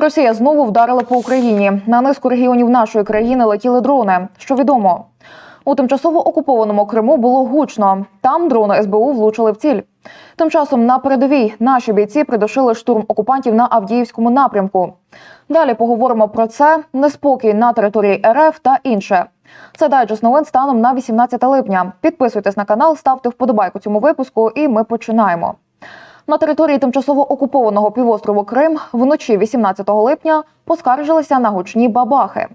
Росія знову вдарила по Україні. На низку регіонів нашої країни летіли дрони. Що відомо? У тимчасово окупованому Криму було гучно. Там дрони СБУ влучили в ціль. Тим часом на передовій наші бійці придушили штурм окупантів на Авдіївському напрямку. Далі поговоримо про це, неспокій на території РФ та інше. Це дайджест новин станом на 18 липня. Підписуйтесь на канал, ставте вподобайку цьому випуску, і ми починаємо. На території тимчасово окупованого півострову Крим вночі 18 липня поскаржилися на гучні бабахи.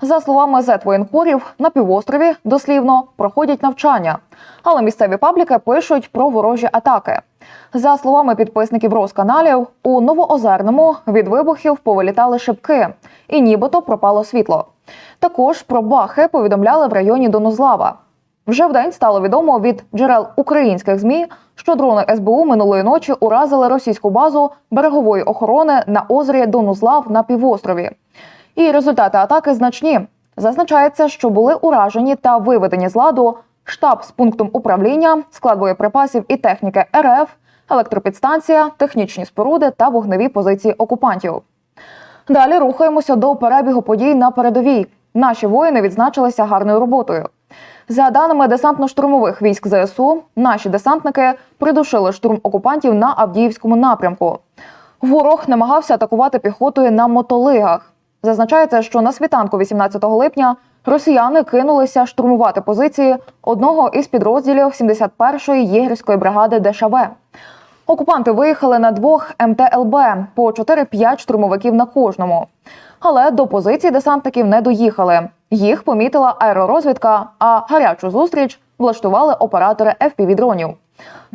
За словами зетвоєнкорів, на півострові дослівно проходять навчання, але місцеві пабліки пишуть про ворожі атаки. За словами підписників Росканалів, у Новоозерному від вибухів повилітали шибки, і нібито пропало світло. Також про бахи повідомляли в районі Донузлава. Вже вдень стало відомо від джерел українських змі, що дрони СБУ минулої ночі уразили російську базу берегової охорони на озері Донузлав на півострові. І результати атаки значні. Зазначається, що були уражені та виведені з ладу штаб з пунктом управління, склад боєприпасів і техніки РФ, електропідстанція, технічні споруди та вогневі позиції окупантів. Далі рухаємося до перебігу подій на передовій. Наші воїни відзначилися гарною роботою. За даними десантно-штурмових військ ЗСУ, наші десантники придушили штурм окупантів на Авдіївському напрямку. Ворог намагався атакувати піхотою на мотолигах. Зазначається, що на світанку 18 липня росіяни кинулися штурмувати позиції одного із підрозділів 71-ї єгерської бригади ДШВ. Окупанти виїхали на двох МТЛБ по 4-5 штурмовиків на кожному. Але до позицій десантників не доїхали. Їх помітила аеророзвідка, а гарячу зустріч влаштували оператори FPV-дронів.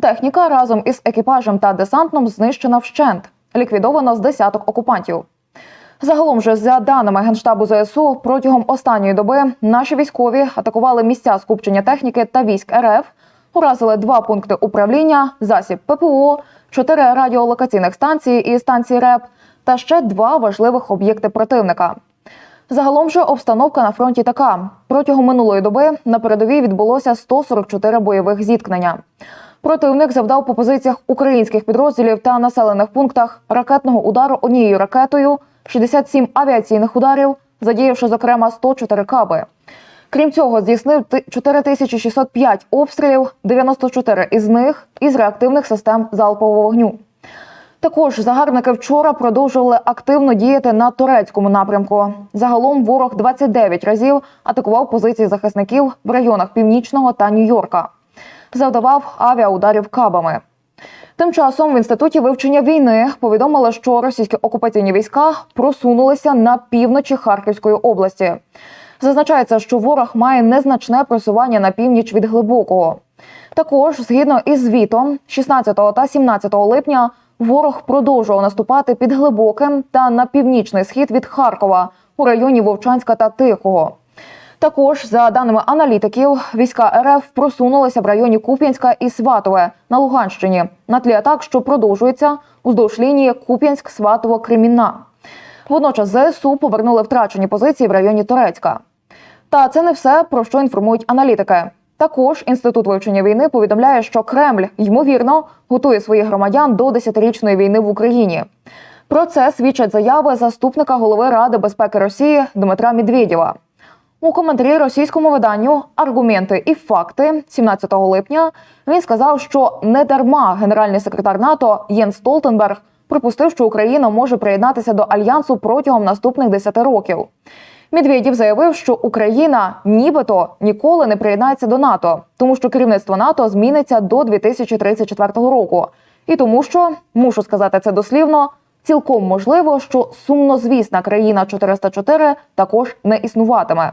Техніка разом із екіпажем та десантном знищена вщент. Ліквідовано з десяток окупантів. Загалом же, за даними Генштабу ЗСУ, протягом останньої доби наші військові атакували місця скупчення техніки та військ РФ, уразили два пункти управління, засіб ППО, чотири радіолокаційних станції і станції РЕП та ще два важливих об'єкти противника. Загалом же обстановка на фронті така: протягом минулої доби на передовій відбулося 144 бойових зіткнення. Противник завдав по позиціях українських підрозділів та населених пунктах ракетного удару однією ракетою, 67 авіаційних ударів, задіявши зокрема 104 каби. Крім цього, здійснив ти- 4605 обстрілів, 94 із них із реактивних систем залпового вогню. Також загарбники вчора продовжували активно діяти на турецькому напрямку. Загалом ворог 29 разів атакував позиції захисників в районах Північного та Нью-Йорка. Завдавав авіаударів кабами. Тим часом в інституті вивчення війни повідомили, що російські окупаційні війська просунулися на півночі Харківської області. Зазначається, що ворог має незначне просування на північ від глибокого. Також, згідно із звітом, 16 та 17 липня ворог продовжував наступати під глибоким та на північний схід від Харкова у районі Вовчанська та Тихого. Також, за даними аналітиків, війська РФ просунулися в районі Куп'янська і Сватове на Луганщині на тлі атак, що продовжуються уздовж лінії Куп'янськ-Сватово-Кремінна. Водночас ЗСУ повернули втрачені позиції в районі Турецька. Та це не все про що інформують аналітики. Також інститут вивчення війни повідомляє, що Кремль ймовірно готує своїх громадян до десятирічної війни в Україні. Про це свідчать заяви заступника голови Ради безпеки Росії Дмитра Медведєва. У коментарі російському виданню Аргументи і факти 17 липня він сказав, що не дарма генеральний секретар НАТО Єн Столтенберг припустив, що Україна може приєднатися до альянсу протягом наступних 10 років. Медведєв заявив, що Україна нібито ніколи не приєднається до НАТО, тому що керівництво НАТО зміниться до 2034 року, і тому, що мушу сказати це дослівно, цілком можливо, що сумнозвісна країна 404 також не існуватиме.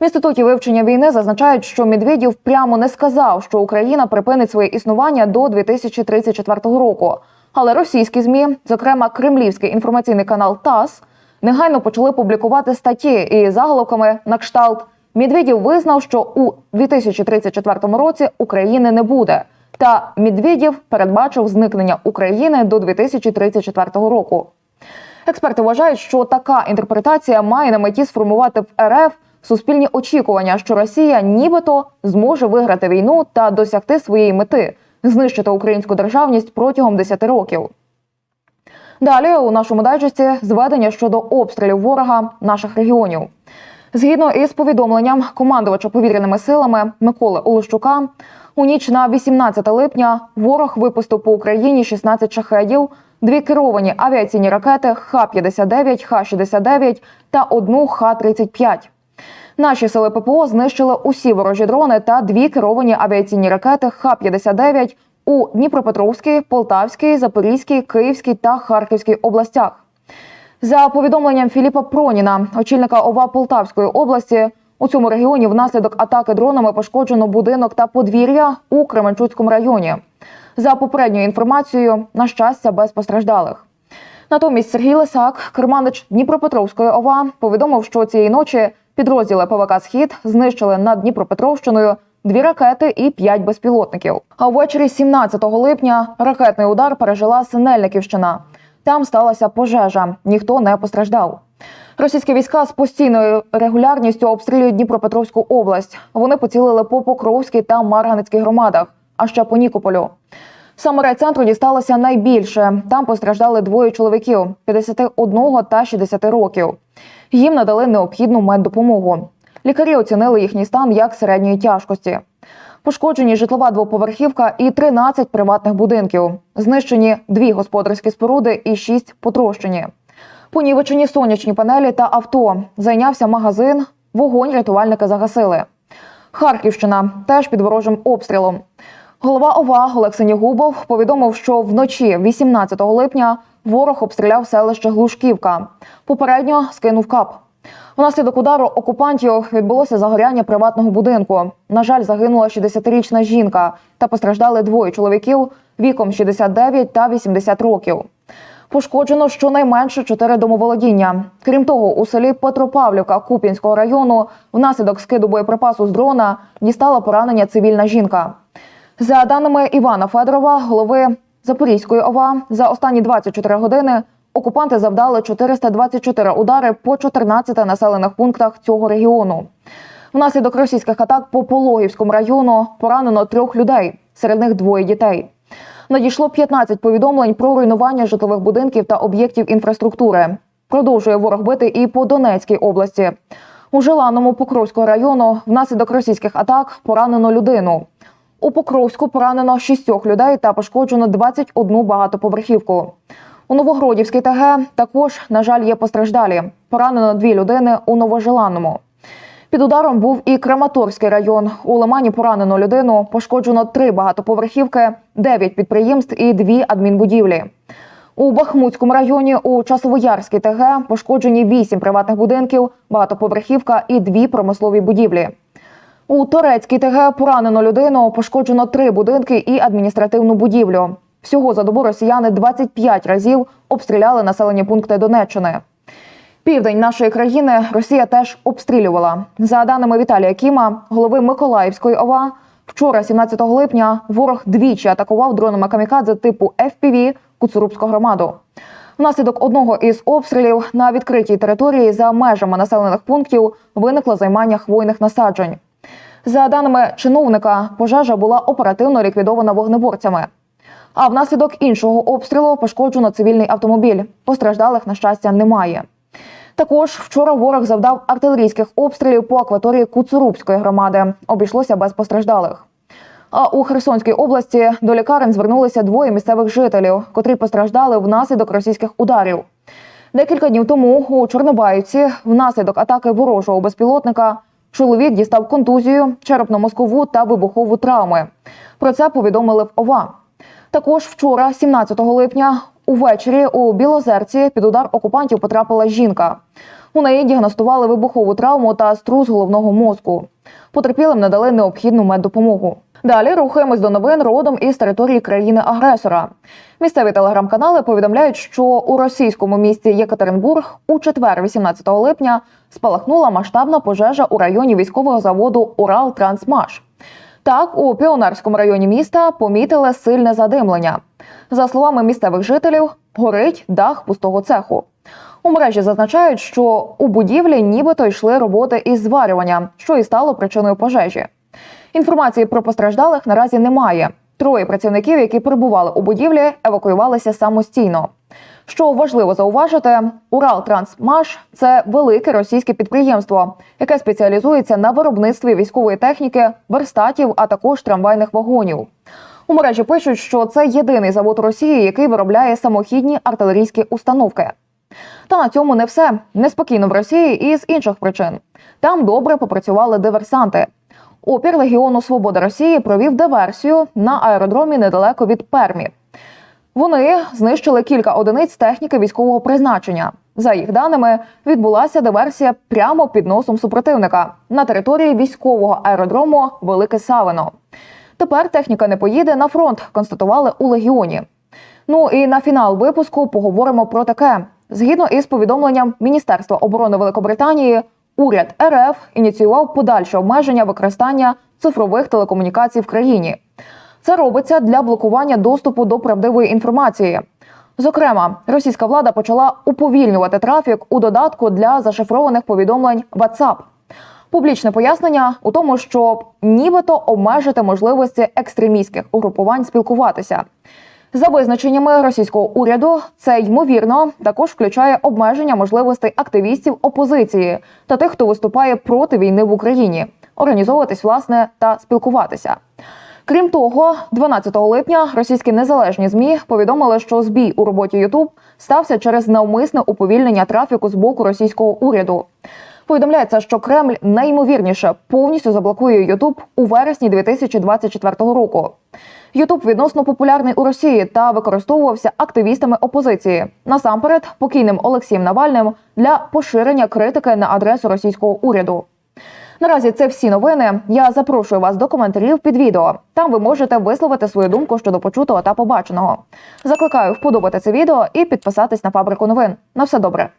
В інституті вивчення війни зазначають, що Медведєв прямо не сказав, що Україна припинить своє існування до 2034 року. Але російські змі, зокрема кремлівський інформаційний канал ТАСС, негайно почали публікувати статті і заголовками на кшталт Медведєв визнав, що у 2034 році України не буде. Та Медведєв передбачив зникнення України до 2034 року. Експерти вважають, що така інтерпретація має на меті сформувати в РФ суспільні очікування, що Росія нібито зможе виграти війну та досягти своєї мети знищити українську державність протягом 10 років. Далі у нашому дайджесті зведення щодо обстрілів ворога наших регіонів. Згідно із повідомленням командувача повітряними силами Миколи Олещука, у ніч на 18 липня ворог випустив по Україні 16 шахедів, дві керовані авіаційні ракети Х-59, Х-69 та одну Х-35. Наші сили ППО знищили усі ворожі дрони та дві керовані авіаційні ракети Х-59 у Дніпропетровській, Полтавській, Запорізькій, Київській та Харківській областях. За повідомленням Філіпа Проніна, очільника ОВА Полтавської області, у цьому регіоні внаслідок атаки дронами пошкоджено будинок та подвір'я у Кременчуцькому районі. За попередньою інформацією, на щастя, без постраждалих. Натомість Сергій Лисак, керманич Дніпропетровської ОВА, повідомив, що цієї ночі підрозділи ПВК Схід знищили над Дніпропетровщиною дві ракети і п'ять безпілотників. А ввечері 17 липня ракетний удар пережила Синельниківщина. Там сталася пожежа, ніхто не постраждав. Російські війська з постійною регулярністю обстрілюють Дніпропетровську область. Вони поцілили по Покровській та Марганецькій громадах, а ще по Нікополю. Саме райцентру дісталося найбільше. Там постраждали двоє чоловіків 51 та 60 років. Їм надали необхідну меддопомогу. Лікарі оцінили їхній стан як середньої тяжкості. Пошкоджені житлова двоповерхівка і 13 приватних будинків. Знищені дві господарські споруди і шість потрощені. Понівечені сонячні панелі та авто. Зайнявся магазин. Вогонь рятувальники загасили. Харківщина теж під ворожим обстрілом. Голова ОВА Олег Синігубов повідомив, що вночі, 18 липня, ворог обстріляв селище Глушківка. Попередньо скинув кап. Внаслідок удару окупантів відбулося загоряння приватного будинку. На жаль, загинула 60-річна жінка та постраждали двоє чоловіків віком 69 та 80 років. Пошкоджено щонайменше чотири домоволодіння. Крім того, у селі Петропавлівка Куп'янського району внаслідок скиду боєприпасу з дрона дістала поранення цивільна жінка. За даними Івана Федорова, голови Запорізької ОВА, за останні 24 години окупанти завдали 424 удари по 14 населених пунктах цього регіону. Внаслідок російських атак по Пологівському району поранено трьох людей, серед них двоє дітей. Надійшло 15 повідомлень про руйнування житлових будинків та об'єктів інфраструктури. Продовжує ворог бити і по Донецькій області. У Желаному Покровського району внаслідок російських атак поранено людину. У Покровську поранено шістьох людей та пошкоджено 21 багатоповерхівку. У Новогродівській ТГ також, на жаль, є постраждалі. Поранено дві людини у Новожеланному. Під ударом був і Краматорський район. У Лимані поранено людину, пошкоджено три багатоповерхівки, дев'ять підприємств і дві адмінбудівлі. У Бахмутському районі у Часовоярській ТГ пошкоджені вісім приватних будинків, багатоповерхівка і дві промислові будівлі. У Торецькій ТГ поранено людину, пошкоджено три будинки і адміністративну будівлю. Всього за добу росіяни 25 разів обстріляли населені пункти Донеччини. Південь нашої країни Росія теж обстрілювала. За даними Віталія Кіма, голови Миколаївської ОВА, вчора, 17 липня, ворог двічі атакував дронами камікадзе типу FPV Куцурубську громаду. Внаслідок одного із обстрілів на відкритій території за межами населених пунктів виникло займання хвойних насаджень. За даними чиновника, пожежа була оперативно ліквідована вогнеборцями. А внаслідок іншого обстрілу пошкоджено цивільний автомобіль. Постраждалих, на щастя, немає. Також вчора ворог завдав артилерійських обстрілів по акваторії Куцурубської громади. Обійшлося без постраждалих. А у Херсонській області до лікарень звернулися двоє місцевих жителів, котрі постраждали внаслідок російських ударів. Декілька днів тому у Чорнобаївці внаслідок атаки ворожого безпілотника чоловік дістав контузію, черепно-мозкову та вибухову травми. Про це повідомили в ОВА. Також вчора, 17 липня, увечері у Білозерці під удар окупантів потрапила жінка. У неї діагностували вибухову травму та струс головного мозку. Потерпілим надали необхідну меддопомогу. Далі рухаємось до новин родом із території країни-агресора. Місцеві телеграм-канали повідомляють, що у російському місті Єкатеринбург у четвер, 18 липня, спалахнула масштабна пожежа у районі військового заводу Урал-Трансмаш. Так, у піонерському районі міста помітили сильне задимлення. За словами місцевих жителів, горить дах пустого цеху. У мережі зазначають, що у будівлі нібито йшли роботи із зварювання, що і стало причиною пожежі. Інформації про постраждалих наразі немає. Троє працівників, які перебували у будівлі, евакуювалися самостійно. Що важливо зауважити, Уралтрансмаш це велике російське підприємство, яке спеціалізується на виробництві військової техніки, верстатів, а також трамвайних вагонів. У мережі пишуть, що це єдиний завод Росії, який виробляє самохідні артилерійські установки. Та на цьому не все неспокійно в Росії і з інших причин. Там добре попрацювали диверсанти. Опір Легіону Свобода Росії провів диверсію на аеродромі недалеко від Пермі. Вони знищили кілька одиниць техніки військового призначення. За їх даними, відбулася диверсія прямо під носом супротивника на території військового аеродрому Велике Савино. Тепер техніка не поїде на фронт, констатували у легіоні. Ну і на фінал випуску поговоримо про таке. Згідно із повідомленням Міністерства оборони Великобританії, уряд РФ ініціював подальше обмеження використання цифрових телекомунікацій в країні. Це робиться для блокування доступу до правдивої інформації. Зокрема, російська влада почала уповільнювати трафік у додатку для зашифрованих повідомлень WhatsApp. Публічне пояснення у тому, щоб нібито обмежити можливості екстремістських угрупувань спілкуватися. За визначеннями російського уряду, це ймовірно також включає обмеження можливостей активістів опозиції та тих, хто виступає проти війни в Україні, організовуватись власне та спілкуватися. Крім того, 12 липня російські незалежні змі повідомили, що збій у роботі YouTube стався через навмисне уповільнення трафіку з боку російського уряду. Повідомляється, що Кремль найімовірніше повністю заблокує YouTube у вересні 2024 року. YouTube відносно популярний у Росії та використовувався активістами опозиції, насамперед покійним Олексієм Навальним для поширення критики на адресу російського уряду. Наразі це всі новини. Я запрошую вас до коментарів під відео. Там ви можете висловити свою думку щодо почутого та побаченого. Закликаю вподобати це відео і підписатись на фабрику новин. На все добре.